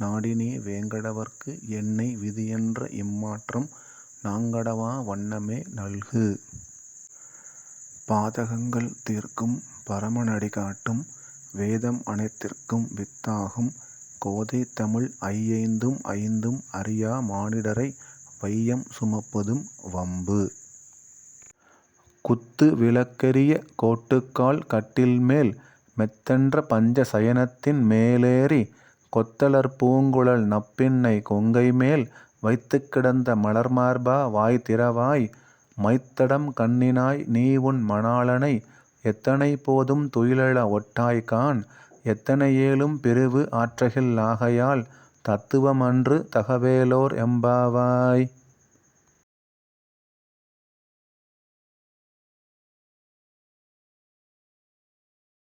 நாடினே வேங்கடவர்க்கு என்னை விதியென்ற இம்மாற்றம் நாங்கடவா வண்ணமே நல்கு. பாதகங்கள் தீர்க்கும் பரமனடி காட்டும் வேதம் அனைத்திற்கும் வித்தாகும் கோதைதமிழ் ஐயைந்தும் ஐந்தும் அறியா மானிடரை வையம் சுமப்பதும் வம்பு. குத்து விளக்கெரிய கோட்டுக்கால் கட்டில்மேல் மெத்தென்ற பஞ்ச சயனத்தின் மேலேறி கொத்தலர் பூங்குழல் நப்பின்னை கொங்கைமேல் வைத்துக் கிடந்த மலர்மார்பா வாய் திறவாய் மைத்தடம் கண்ணினாய் நீ உன் மணாளனை எத்தனை போதும் துயிலெழ ஒட்டாய்காண் எத்தனை ஏலும் பிரிவு ஆற்றகில் ஆகையால் தத்துவமன்று தகவேலோர் எம்பாவாய்.